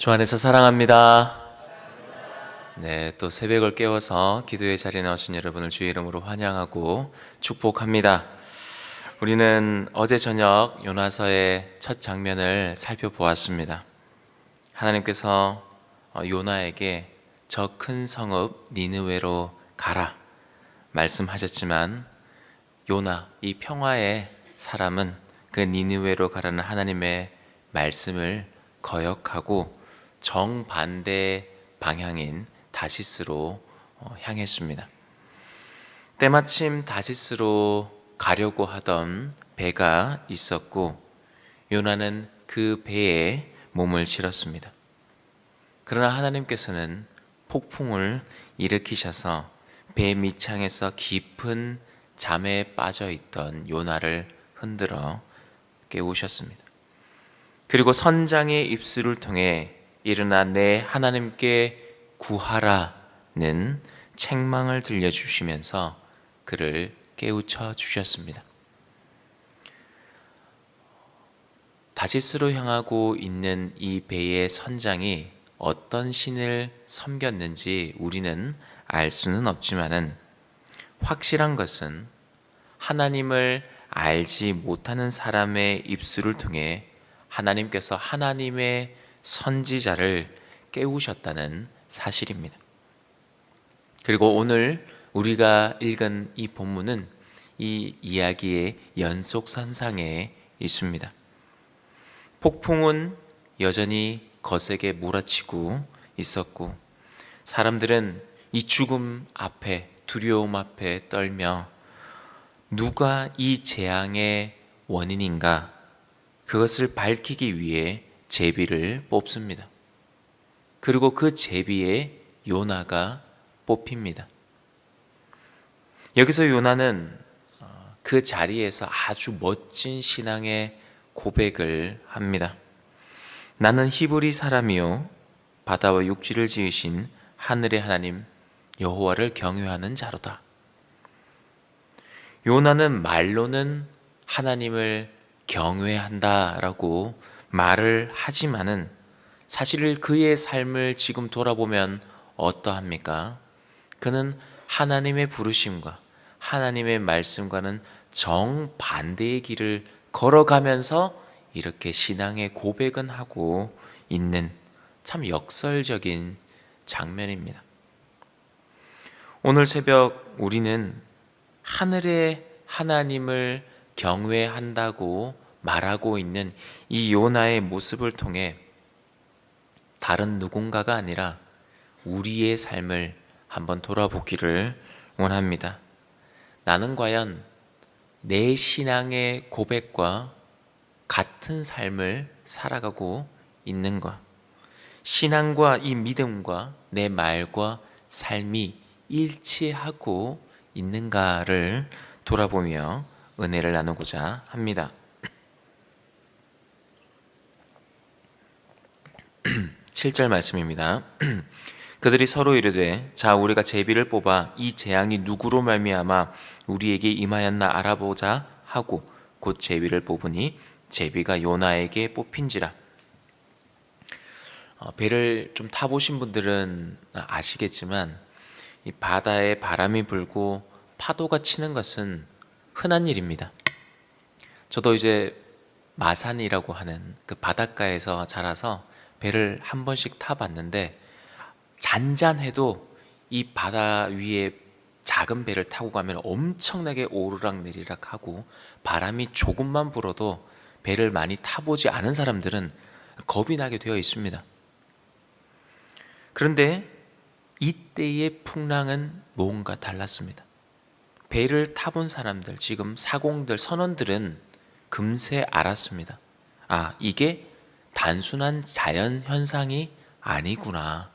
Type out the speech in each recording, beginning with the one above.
주 안에서 사랑합니다. 네, 또 새벽을 깨워서 기도의 자리에 나오신 여러분을 주의 이름으로 환영하고 축복합니다. 우리는 어제 저녁 요나서의 첫 장면을 살펴보았습니다. 하나님께서 어, 요나에게 저 큰 성읍 니느웨로 가라 말씀하셨지만 요나 이 평화의 사람은 그 니느웨로 가라는 하나님의 말씀을 거역하고 정반대 방향인 다시스로 어, 향했습니다. 때마침 다시스로 가려고 하던 배가 있었고 요나는 그 배에 몸을 실었습니다. 그러나 하나님께서는 폭풍을 일으키셔서 배 밑창에서 깊은 잠에 빠져 있던 요나를 흔들어 깨우셨습니다. 그리고 선장의 입술을 통해 일어나 내 하나님께 구하라는 책망을 들려주시면서 그를 깨우쳐 주셨습니다. 다시스로 향하고 있는 이 배의 선장이 어떤 신을 섬겼는지 우리는 알 수는 없지만은 확실한 것은 하나님을 알지 못하는 사람의 입술을 통해 하나님께서 하나님의 선지자를 깨우셨다는 사실입니다. 그리고 오늘 우리가 읽은 이 본문은 이 이야기의 연속선상에 있습니다. 폭풍은 여전히 거세게 몰아치고 있었고 사람들은 이 죽음 앞에 두려움 앞에 떨며 누가 이 재앙의 원인인가 그것을 밝히기 위해 제비를 뽑습니다. 그리고 그 제비에 요나가 뽑힙니다. 여기서 요나는 어, 그 자리에서 아주 멋진 신앙의 고백을 합니다. 나는 히브리 사람이요 바다와 육지를 지으신 하늘의 하나님 여호와를 경외하는 자로다. 요나는 말로는 하나님을 경외한다라고 말을 하지만은 사실 그의 삶을 지금 돌아보면 어떠합니까? 그는 하나님의 부르심과 하나님의 말씀과는 정반대의 길을 걸어가면서 이렇게 신앙의 고백은 하고 있는 참 역설적인 장면입니다. 오늘 새벽 우리는 하늘의 하나님을 경외한다고 말하고 있는 이 요나의 모습을 통해 다른 누군가가 아니라 우리의 삶을 한번 돌아보기를 원합니다. 나는 과연 내 신앙의 고백과 같은 삶을 살아가고 있는가? 신앙과 이 믿음과 내 말과 삶이 일치하고 있는가를 돌아보며 은혜를 나누고자 합니다. 7절 말씀입니다. 그들이 서로 이르되 자 우리가 제비를 뽑아 이 재앙이 누구로 말미암아 우리에게 임하였나 알아보자 하고 곧 제비를 뽑으니 제비가 요나에게 뽑힌지라 어, 배를 좀 타보신 분들은 아시겠지만 이 바다에 바람이 불고 파도가 치는 것은 흔한 일입니다. 저도 이제 마산이라고 하는 그 바닷가에서 자라서 배를 한 번씩 타봤는데 잔잔해도 이 바다 위에 작은 배를 타고 가면 엄청나게 오르락 내리락 하고 바람이 조금만 불어도 배를 많이 타보지 않은 사람들은 겁이 나게 되어 있습니다. 그런데 이때의 풍랑은 뭔가 달랐습니다. 배를 타본 사람들, 지금 사공들, 선원들은 금세 알았습니다. 아, 이게 단순한 자연 현상이 아니구나.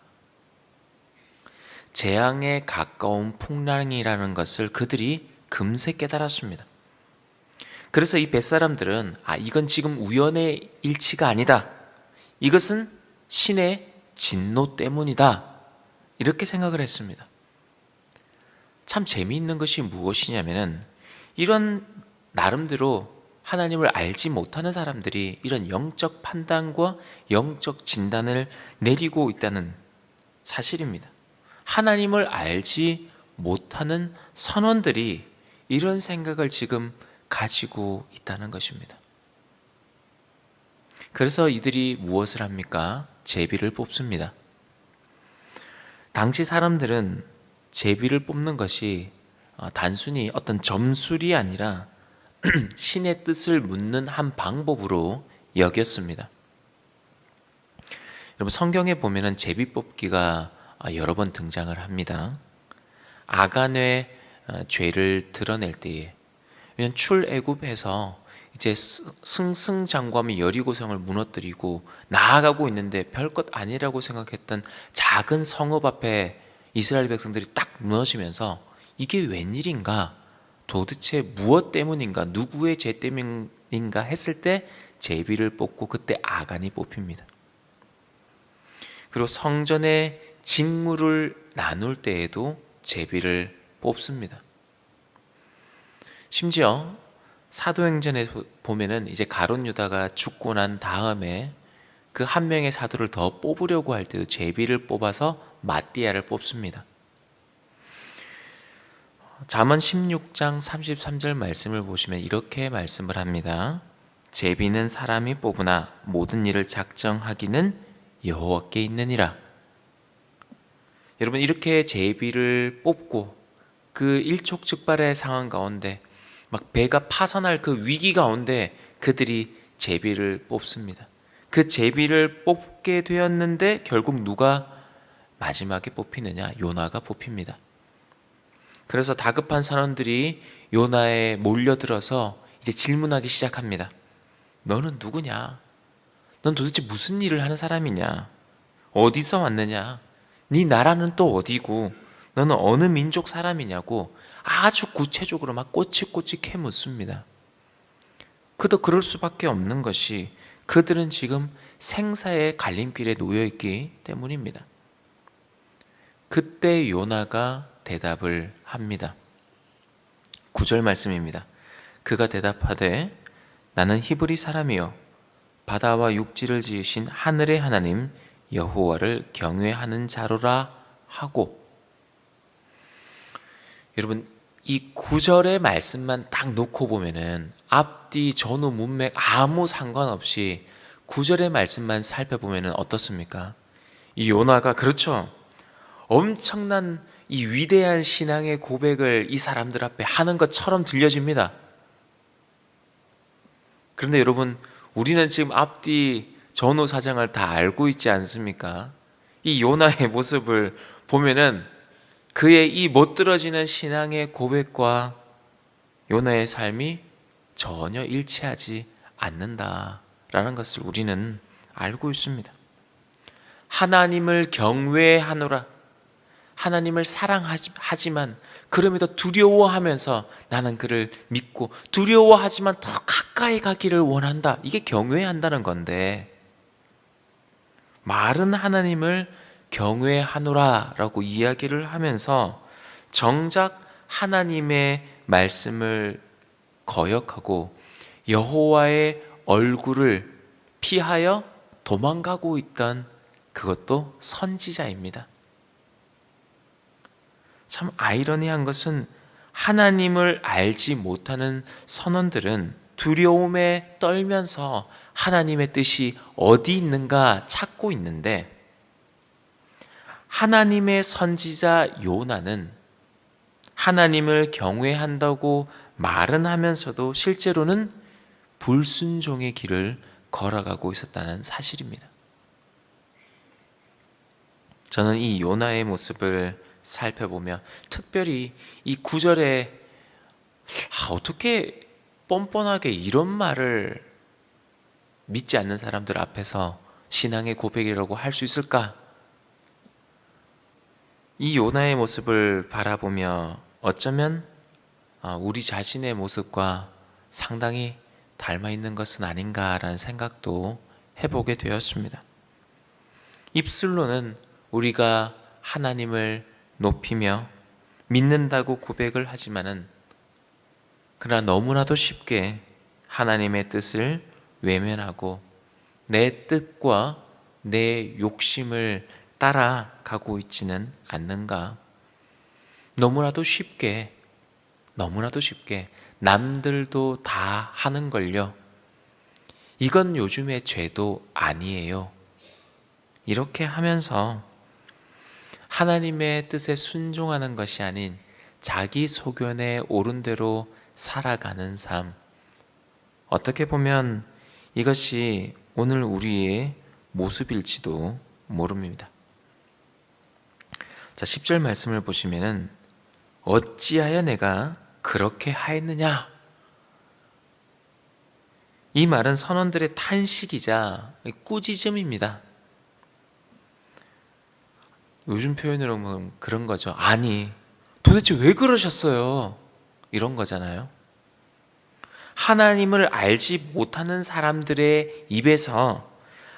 재앙에 가까운 풍랑이라는 것을 그들이 금세 깨달았습니다. 그래서 이 뱃사람들은 아 이건 지금 우연의 일치가 아니다. 이것은 신의 진노 때문이다. 이렇게 생각을 했습니다. 참 재미있는 것이 무엇이냐면은 이런 나름대로 하나님을 알지 못하는 사람들이 이런 영적 판단과 영적 진단을 내리고 있다는 사실입니다. 하나님을 알지 못하는 선원들이 이런 생각을 지금 가지고 있다는 것입니다. 그래서 이들이 무엇을 합니까? 제비를 뽑습니다. 당시 사람들은 제비를 뽑는 것이 어, 단순히 어떤 점술이 아니라 신의 뜻을 묻는 한 방법으로 여겼습니다. 여러분 성경에 보면은 제비 뽑기가 아, 여러 번 등장을 합니다. 아간의 어, 죄를 드러낼 때에 출애굽해서 이제 스- 승승장구함이 여리고성을 무너뜨리고 나아가고 있는데 별것 아니라고 생각했던 작은 성읍 앞에 이스라엘 백성들이 딱 무너지면서 이게 웬일인가 도대체 무엇 때문인가 누구의 죄 때문인가 했을 때 제비를 뽑고 그때 아간이 뽑힙니다. 그리고 성전의 직무를 나눌 때에도 제비를 뽑습니다. 심지어 사도행전에 보- 보면은 이제 가론 유다가 죽고 난 다음에 그 한 명의 사도를 더 뽑으려고 할 때도 제비를 뽑아서 마띠아를 뽑습니다. 잠언 16장 33절 말씀을 보시면 이렇게 말씀을 합니다. 제비는 사람이 뽑으나 모든 일을 작정하기는 여호와께 있느니라. 여러분 이렇게 제비를 뽑고 그 일촉즉발의 상황 가운데 막 배가 파선할 그 위기 가운데 그들이 제비를 뽑습니다. 그 제비를 뽑게 되었는데 결국 누가 마지막에 뽑히느냐? 요나가 뽑힙니다. 그래서 다급한 선원들이 요나에 몰려들어서 이제 질문하기 시작합니다. 너는 누구냐? 넌 도대체 무슨 일을 하는 사람이냐? 어디서 왔느냐? 네 나라는 또 어디고? 너는 어느 민족 사람이냐고 아주 구체적으로 막 꼬치꼬치 캐 묻습니다. 그도 그럴 수밖에 없는 것이 그들은 지금 생사의 갈림길에 놓여 있기 때문입니다. 그때 요나가 대답을 합니다. 9절 말씀입니다. 그가 대답하되 나는 히브리 사람이요 바다와 육지를 지으신 하늘의 하나님 여호와를 경외하는 자로라 하고 여러분 이 구절의 말씀만 딱 놓고 보면은 앞뒤 전후 문맥 아무 상관없이 구절의 말씀만 살펴보면은 어떻습니까? 이 요나가 그렇죠. 엄청난 이 위대한 신앙의 고백을 이 사람들 앞에 하는 것처럼 들려집니다. 그런데 여러분, 우리는 지금 앞뒤 전후 사정을 다 알고 있지 않습니까? 이 요나의 모습을 보면은 그의 이 못들어지는 신앙의 고백과 요나의 삶이 전혀 일치하지 않는다라는 것을 우리는 알고 있습니다. 하나님을 경외하노라. 하나님을 사랑하지만 그럼에도 두려워하면서 나는 그를 믿고 두려워하지만 더 가까이 가기를 원한다. 이게 경외한다는 건데 말은 하나님을 경외하노라라고 이야기를 하면서 정작 하나님의 말씀을 거역하고 여호와의 얼굴을 피하여 도망가고 있던 그것도 선지자입니다. 참 아이러니한 것은 하나님을 알지 못하는 선원들은 두려움에 떨면서 하나님의 뜻이 어디 있는가 찾고 있는데 하나님의 선지자 요나는 하나님을 경외한다고 말은 하면서도 실제로는 불순종의 길을 걸어가고 있었다는 사실입니다. 저는 이 요나의 모습을 살펴보며 특별히 이 구절에 아, 어떻게 뻔뻔하게 이런 말을 믿지 않는 사람들 앞에서 신앙의 고백이라고 할 수 있을까? 이 요나의 모습을 바라보며 어쩌면 아, 우리 자신의 모습과 상당히 닮아 있는 것은 아닌가라는 생각도 해보게 되었습니다. 입술로는 우리가 하나님을 높이며 믿는다고 고백을 하지만은 그러나 너무나도 쉽게 하나님의 뜻을 외면하고 내 뜻과 내 욕심을 따라가고 있지는 않는가? 너무나도 쉽게, 너무나도 쉽게 남들도 다 하는 걸요. 이건 요즘의 죄도 아니에요. 이렇게 하면서 하나님의 뜻에 순종하는 것이 아닌 자기 소견에 옳은 대로 살아가는 삶. 어떻게 보면 이것이 오늘 우리의 모습일지도 모릅니다. 자, 10절 말씀을 보시면은 어찌하여 내가 그렇게 하였느냐? 이 말은 선원들의 탄식이자 꾸짖음입니다. 요즘 표현으로 보면 그런 거죠. 아니, 도대체 왜 그러셨어요? 이런 거잖아요. 하나님을 알지 못하는 사람들의 입에서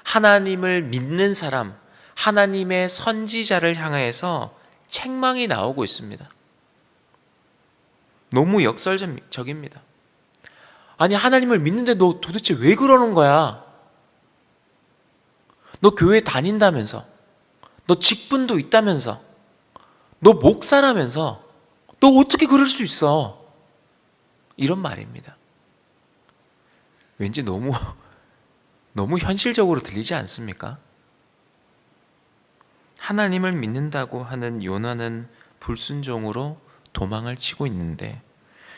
하나님을 믿는 사람, 하나님의 선지자를 향하여서 책망이 나오고 있습니다. 너무 역설적입니다. 아니, 하나님을 믿는데 너 도대체 왜 그러는 거야? 너 교회 다닌다면서, 너 직분도 있다면서, 너 목사라면서, 너 어떻게 그럴 수 있어? 이런 말입니다. 왠지 너무 너무 현실적으로 들리지 않습니까? 하나님을 믿는다고 하는 요나는 불순종으로 도망을 치고 있는데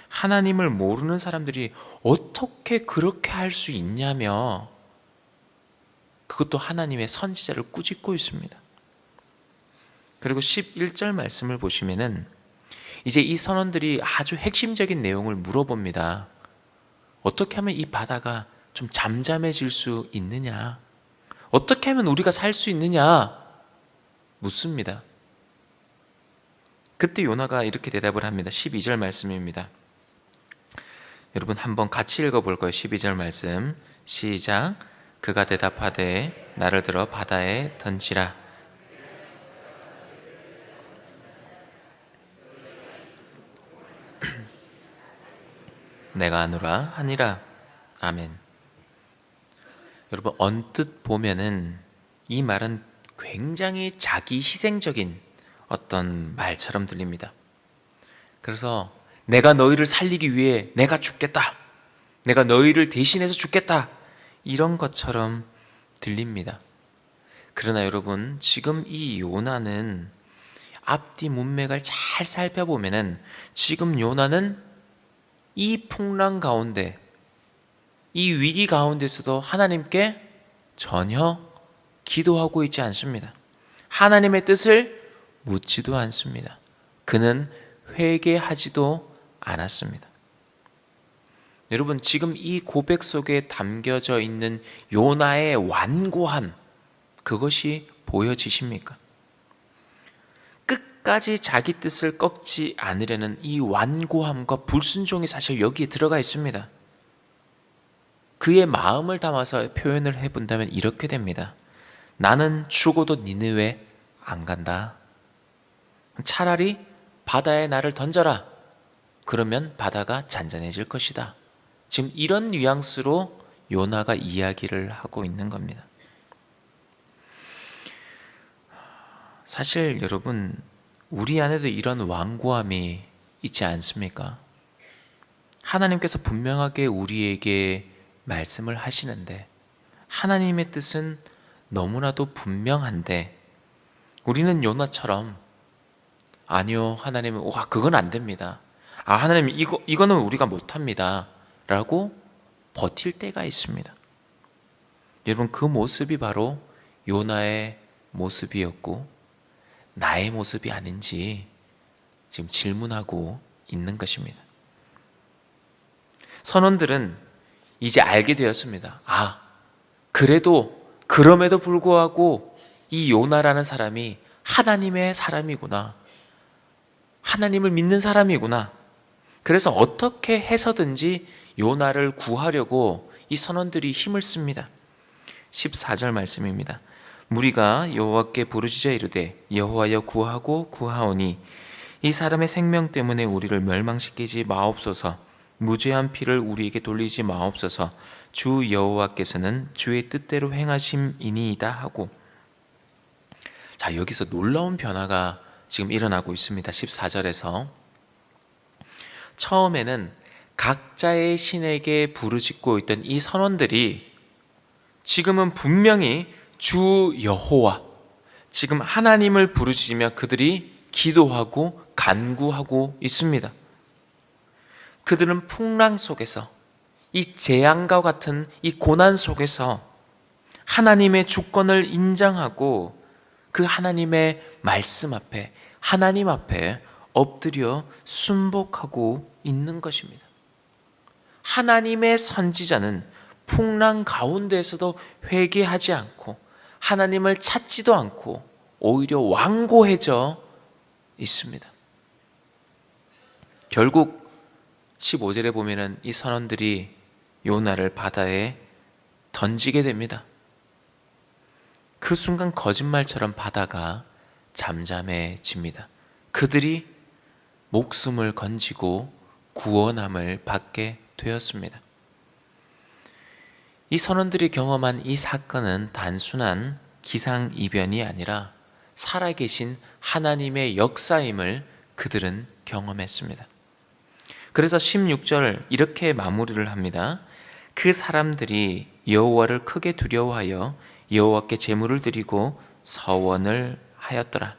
하나님을 모르는 사람들이 어떻게 그렇게 할 수 있냐며 그것도 하나님의 선지자를 꾸짖고 있습니다. 그리고 11절 말씀을 보시면은 이제 이 선원들이 아주 핵심적인 내용을 물어봅니다. 어떻게 하면 이 바다가 좀 잠잠해질 수 있느냐? 어떻게 하면 우리가 살 수 있느냐? 묻습니다. 그때 요나가 이렇게 대답을 합니다. 12절 말씀입니다. 여러분 한번 같이 읽어 볼 거예요. 12절 말씀. 시작. 그가 대답하되 나를 들어 바다에 던지라. 내가 아노라 하니라. 아멘. 여러분 언뜻 보면은 이 말은 굉장히 자기 희생적인 어떤 말처럼 들립니다. 그래서 내가 너희를 살리기 위해 내가 죽겠다. 내가 너희를 대신해서 죽겠다. 이런 것처럼 들립니다. 그러나 여러분, 지금 이 요나는 앞뒤 문맥을 잘 살펴보면은 지금 요나는 이 풍랑 가운데, 이 위기 가운데서도 하나님께 전혀 기도하고 있지 않습니다. 하나님의 뜻을 묻지도 않습니다. 그는 회개하지도 않았습니다. 여러분, 지금 이 고백 속에 담겨져 있는 요나의 완고함, 그것이 보여지십니까? 끝까지 자기 뜻을 꺾지 않으려는 이 완고함과 불순종이 사실 여기에 들어가 있습니다. 그의 마음을 담아서 표현을 해본다면 이렇게 됩니다. 나는 죽어도 니느웨 안 간다. 차라리 바다에 나를 던져라. 그러면 바다가 잔잔해질 것이다. 지금 이런 뉘앙스로 요나가 이야기를 하고 있는 겁니다. 사실 여러분 우리 안에도 이런 완고함이 있지 않습니까? 하나님께서 분명하게 우리에게 말씀을 하시는데 하나님의 뜻은 너무나도 분명한데 우리는 요나처럼 아니요 하나님은 와 그건 안 됩니다. 아 하나님 이거 이거는 우리가 못 합니다라고 버틸 때가 있습니다. 여러분 그 모습이 바로 요나의 모습이었고 나의 모습이 아닌지 지금 질문하고 있는 것입니다. 선원들은 이제 알게 되었습니다. 아, 그래도 그럼에도 불구하고 이 요나라는 사람이 하나님의 사람이구나. 하나님을 믿는 사람이구나. 그래서 어떻게 해서든지 요나를 구하려고 이 선원들이 힘을 씁니다. 14절 말씀입니다. 무리가 여호와께 부르짖어 이르되 여호와여 구하고 구하오니 이 사람의 생명 때문에 우리를 멸망시키지 마옵소서 무죄한 피를 우리에게 돌리지 마옵소서. 주 여호와께서는 주의 뜻대로 행하심이니이다 하고 자, 여기서 놀라운 변화가 지금 일어나고 있습니다. 14절에서 처음에는 각자의 신에게 부르짖고 있던 이 선원들이 지금은 분명히 주 여호와 지금 하나님을 부르짖으며 그들이 기도하고 간구하고 있습니다. 그들은 풍랑 속에서 이 재앙과 같은 이 고난 속에서 하나님의 주권을 인정하고 그 하나님의 말씀 앞에 하나님 앞에 엎드려 순복하고 있는 것입니다. 하나님의 선지자는 풍랑 가운데에서도 회개하지 않고 하나님을 찾지도 않고 오히려 완고해져 있습니다. 결국 15절에 보면은 이 선원들이 요나를 바다에 던지게 됩니다. 그 순간 거짓말처럼 바다가 잠잠해집니다. 그들이 목숨을 건지고 구원함을 받게 되었습니다. 이 선원들이 경험한 이 사건은 단순한 기상 이변이 아니라 살아계신 하나님의 역사임을 그들은 경험했습니다. 그래서 16절 이렇게 마무리를 합니다. 그 사람들이 여호와를 크게 두려워하여 여호와께 제물을 드리고 서원을 하였더라.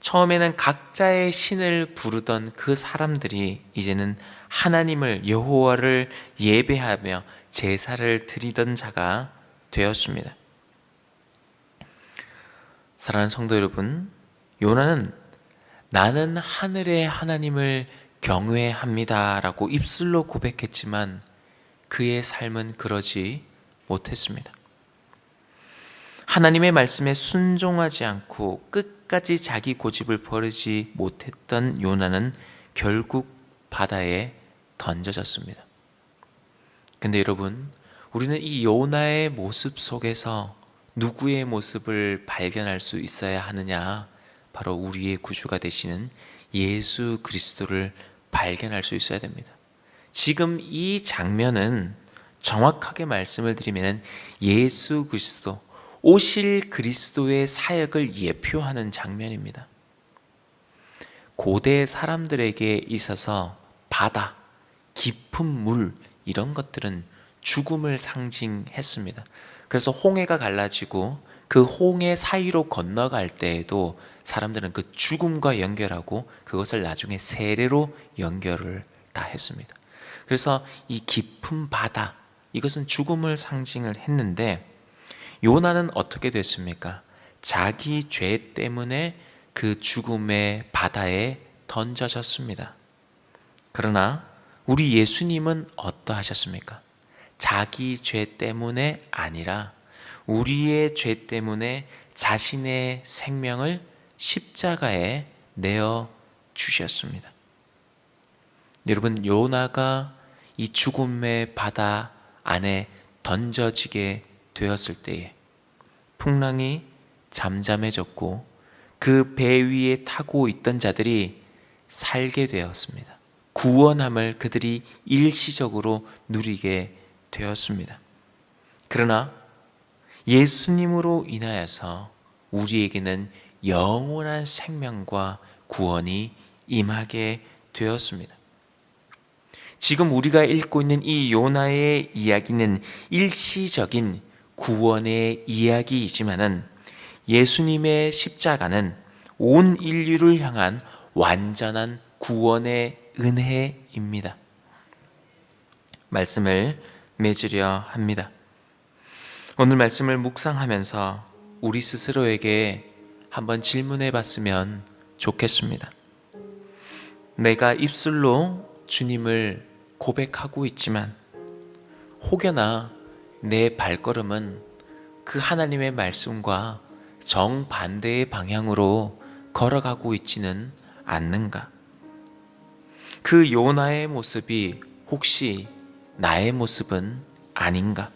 처음에는 각자의 신을 부르던 그 사람들이 이제는 하나님을 여호와를 예배하며 제사를 드리던 자가 되었습니다. 사랑하는 성도 여러분, 요나는 나는 하늘의 하나님을 경외합니다라고 입술로 고백했지만 그의 삶은 그러지 못했습니다. 하나님의 말씀에 순종하지 않고 끝까지 자기 고집을 버리지 못했던 요나는 결국 바다에 던져졌습니다. 근데 여러분, 우리는 이 요나의 모습 속에서 누구의 모습을 발견할 수 있어야 하느냐? 바로 우리의 구주가 되시는 예수 그리스도를 발견할 수 있어야 됩니다. 지금 이 장면은 정확하게 말씀을 드리면 예수 그리스도 오실 그리스도의 사역을 예표하는 장면입니다. 고대 사람들에게 있어서 바다, 깊은 물 이런 것들은 죽음을 상징했습니다. 그래서 홍해가 갈라지고 그 홍해 사이로 건너갈 때에도 사람들은 그 죽음과 연결하고 그것을 나중에 세례로 연결을 다 했습니다. 그래서 이 깊은 바다 이것은 죽음을 상징을 했는데 요나는 어떻게 됐습니까? 자기 죄 때문에 그 죽음의 바다에 던져졌습니다. 그러나 우리 예수님은 어떠하셨습니까? 자기 죄 때문에 아니라 우리의 죄 때문에 자신의 생명을 십자가에 내어 주셨습니다. 여러분, 요나가 이 죽음의 바다 안에 던져지게 되었을 때에 풍랑이 잠잠해졌고 그 배 위에 타고 있던 자들이 살게 되었습니다. 구원함을 그들이 일시적으로 누리게 되었습니다. 그러나 예수님으로 인하여서 우리에게는 영원한 생명과 구원이 임하게 되었습니다. 지금 우리가 읽고 있는 이 요나의 이야기는 일시적인 구원의 이야기이지만은 예수님의 십자가는 온 인류를 향한 완전한 구원의 은혜입니다. 말씀을 맺으려 합니다. 오늘 말씀을 묵상하면서 우리 스스로에게 한번 질문해 봤으면 좋겠습니다. 내가 입술로 주님을 고백하고 있지만 혹여나 내 발걸음은 그 하나님의 말씀과 정반대의 방향으로 걸어가고 있지는 않는가? 그 요나의 모습이 혹시 나의 모습은 아닌가?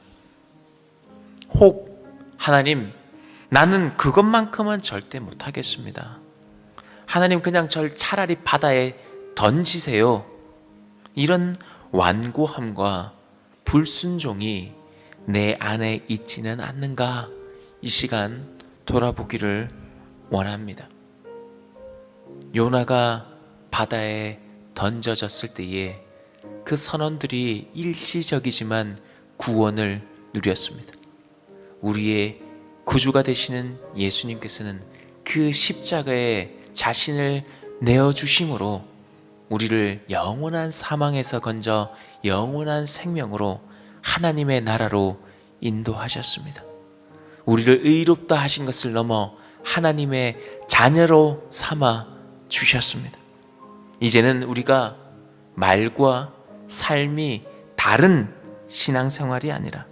혹 하나님 나는 그것만큼은 절대 못하겠습니다. 하나님 그냥 절 차라리 바다에 던지세요. 이런 완고함과 불순종이 내 안에 있지는 않는가 이 시간 돌아보기를 원합니다. 요나가 바다에 던져졌을 때에 그 선원들이 일시적이지만 구원을 누렸습니다. 우리의 구주가 되시는 예수님께서는 그 십자가에 자신을 내어 주심으로 우리를 영원한 사망에서 건져 영원한 생명으로 하나님의 나라로 인도하셨습니다. 우리를 의롭다 하신 것을 넘어 하나님의 자녀로 삼아 주셨습니다. 이제는 우리가 말과 삶이 다른 신앙생활이 아니라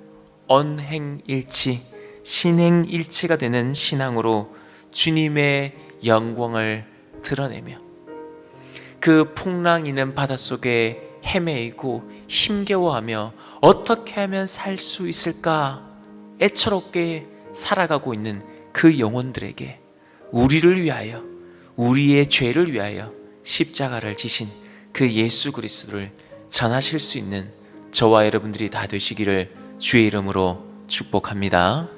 언행일치, 신행일치가 되는 신앙으로 주님의 영광을 드러내며 그 풍랑 있는 바닷속에 헤매이고 힘겨워하며 어떻게 하면 살 수 있을까 애처롭게 살아가고 있는 그 영혼들에게 우리를 위하여 우리의 죄를 위하여 십자가를 지신 그 예수 그리스도를 전하실 수 있는 저와 여러분들이 다 되시기를 주의 이름으로 축복합니다.